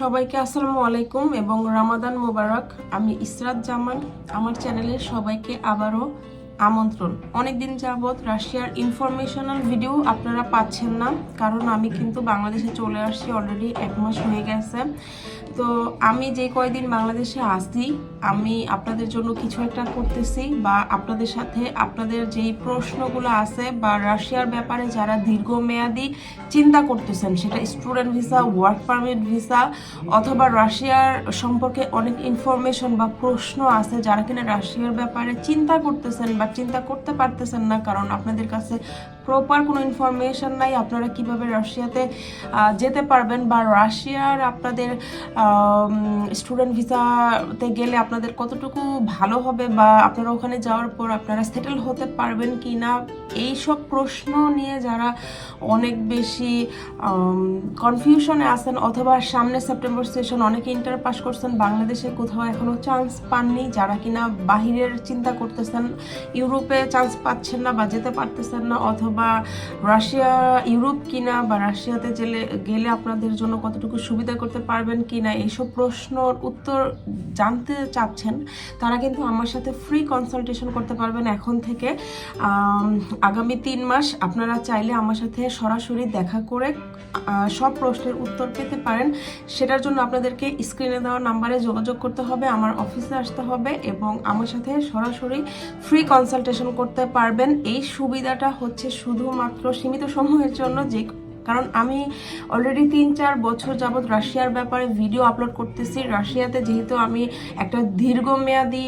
সবাইকে আসসালামু আলাইকুম এবং রামাদান মোবারক। আমি ইসরাত জামান। আমার চ্যানেলে সবাইকে আবারও আমন্ত্রণ। অনেকদিন যাবৎ রাশিয়ার ইনফরমেশনাল ভিডিও আপনারা পাচ্ছেন না, কারণ আমি কিন্তু বাংলাদেশে চলে আসছি অলরেডি এক মাস হয়ে গেছে। তো আমি যে কয়দিন বাংলাদেশে আসি আমি আপনাদের জন্য কিছু একটা করতেছি বা আপনাদের সাথে আপনাদের যেই প্রশ্নগুলো আছে বা রাশিয়ার ব্যাপারে যারা দীর্ঘমেয়াদী চিন্তা করতেছেন, সেটা student visa work permit visa অথবা রাশিয়ার সম্পর্কে অনেক ইনফরমেশন বা প্রশ্ন আছে যারা কিনা রাশিয়ার ব্যাপারে চিন্তা করতেছেন বা চিন্তা করতে পারতেছেন না কারণ আপনাদের কাছে প্রপার কোনো ইনফরমেশন নাই, আপনারা কীভাবে রাশিয়াতে যেতে পারবেন বা রাশিয়ার আপনাদের স্টুডেন্ট ভিসাতে গেলে আপনাদের কতটুকু ভালো হবে বা আপনারা ওখানে যাওয়ার পর আপনারা সেটেল হতে পারবেন কি না এইসব প্রশ্ন নিয়ে যারা অনেক বেশি কনফিউশনে আছেন অথবা সামনে সেপ্টেম্বর সেশন অনেকে ইন্টার পাস করছেন, বাংলাদেশে কোথাও এখনও চান্স পাননি, যারা কিনা বাহিরের চিন্তা করতেছেন, ইউরোপে চান্স পাচ্ছেন না বা যেতে পারতেছেন না, অথবা রাশিয়া, ইউরোপ কিনা বা রাশিয়াতে গেলে গেলে আপনাদের জন্য কতটুকু সুবিধা করতে পারবেন কিনা, এইসব প্রশ্নর উত্তর জানতে চাচ্ছেন, তারা কিন্তু আমার সাথে ফ্রি কনসালটেশন করতে পারবেন এখন থেকে। আগামী তিন মাস আপনারা চাইলে আমার সাথে সরাসরি দেখা করে সব প্রশ্নের উত্তর পেতে পারেন। সেটার জন্য আপনাদেরকে স্ক্রিনে দেওয়া নাম্বারে যোগাযোগ করতে হবে, আমার অফিসে আসতে হবে এবং আমার সাথে সরাসরি ফ্রি কনসালটেশন করতে পারবেন। এই সুবিধাটা হচ্ছে শুধুমাত্র সীমিত সময়ের জন্য যে, কারণ আমি অলরেডি তিন, চার বছর যাবৎ রাশিয়ার ব্যাপারে ভিডিও আপলোড করতেছি। রাশিয়াতে যেহেতু আমি একটা দীর্ঘমেয়াদী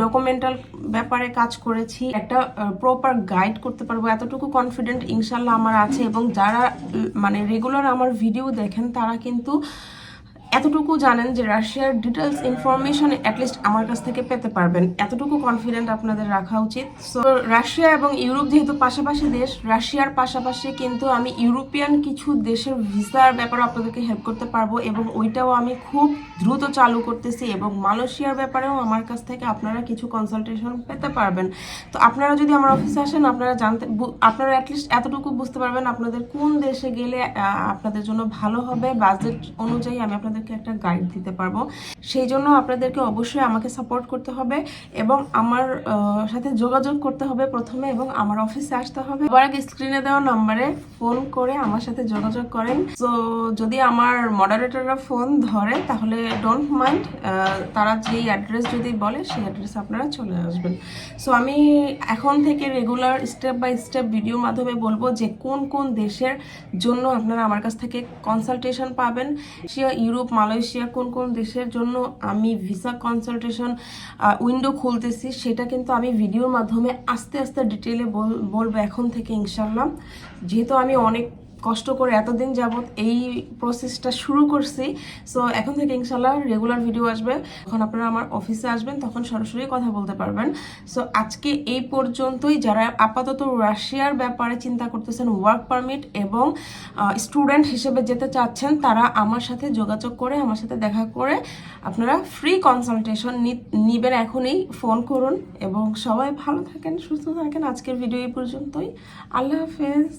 ডকুমেন্টাল ব্যাপারে কাজ করেছি, একটা প্রপার গাইড করতে পারব, এতটুকু কনফিডেন্ট ইনশাল্লাহ আমার আছে। এবং যারা মানে রেগুলার আমার ভিডিও দেখেন, তারা কিন্তু এতটুকু জানেন যে রাশিয়ার ডিটেলস ইনফরমেশন অ্যাটলিস্ট আমার কাছ থেকে পেতে পারবেন। এতটুকু কনফিডেন্ট আপনাদের রাখা উচিত। সো রাশিয়া এবং ইউরোপ যেহেতু পাশাপাশি দেশ, রাশিয়ার পাশাপাশি কিন্তু আমি ইউরোপিয়ান কিছু দেশের ভিসার ব্যাপারে আপনাদেরকে হেল্প করতে পারব এবং ওইটাও আমি খুব দ্রুত চালু করতেছি এবং মালয়েশিয়ার ব্যাপারেও আমার কাছ থেকে আপনারা কিছু কনসালটেশন পেতে পারবেন। তো আপনারা যদি আমার অফিসে আসেন, আপনারা জানতে আপনারা অ্যাটলিস্ট এতটুকু বুঝতে পারবেন আপনাদের কোন দেশে গেলে আপনাদের জন্য ভালো হবে। বাজেট অনুযায়ী আমি আপনাদেরকে একটা গাইড দিতে পারব। সেই জন্য আপনাদেরকে অবশ্যই আমাকে সাপোর্ট করতে হবে এবং আমার সাথে যোগাযোগ করতে হবে প্রথমে এবং আমার অফিসে আসতে হবে। এবার আগে স্ক্রিনে দেওয়া নাম্বারে ফোন করে আমার সাথে যোগাযোগ করেন। তো যদি আমার মডারেটররা ফোন ধরে, তাহলে ডোন্ট মাইন্ড তারা যেই অ্যাড্রেস যদি বলে, সেই অ্যাড্রেসে আপনারা চলে আসবেন। সো আমি এখন থেকে রেগুলার স্টেপ বাই স্টেপ ভিডিওর মাধ্যমে বলব যে কোন কোন দেশের জন্য আপনারা আমার কাছ থেকে কনসালটেশন পাবেন। সে ইউরোপ মালয়েশিয়া কোন কোন দেশের জন্য আমি ভিসা কনসালটেশন উইন্ডো খুলতেছি সেটা কিন্তু আমি ভিডিওর মাধ্যমে আস্তে আস্তে ডিটেলে বলব এখন থেকে ইনশাল্লাহ যেহেতু আমি অনেক কষ্ট করে এতদিন যাবত এই প্রসেসটা শুরু করছি। সো এখন থেকে ইনশাল্লাহ রেগুলার ভিডিও আসবে। যখন আপনারা আমার অফিসে আসবেন, তখন সরাসরি কথা বলতে পারবেন। সো আজকে এই পর্যন্তই। যারা আপাতত রাশিয়ার ব্যাপারে চিন্তা করতেছেন ওয়ার্ক পারমিট এবং স্টুডেন্ট হিসেবে যেতে চাচ্ছেন, তারা আমার সাথে যোগাযোগ করে, আমার সাথে দেখা করে, আপনারা ফ্রি কনসালটেশন নিবেন এখনই। ফোন করুন এবং সবাই ভালো থাকেন, সুস্থ থাকেন। আজকের ভিডিও এই পর্যন্তই। আল্লাহ হাফেজ।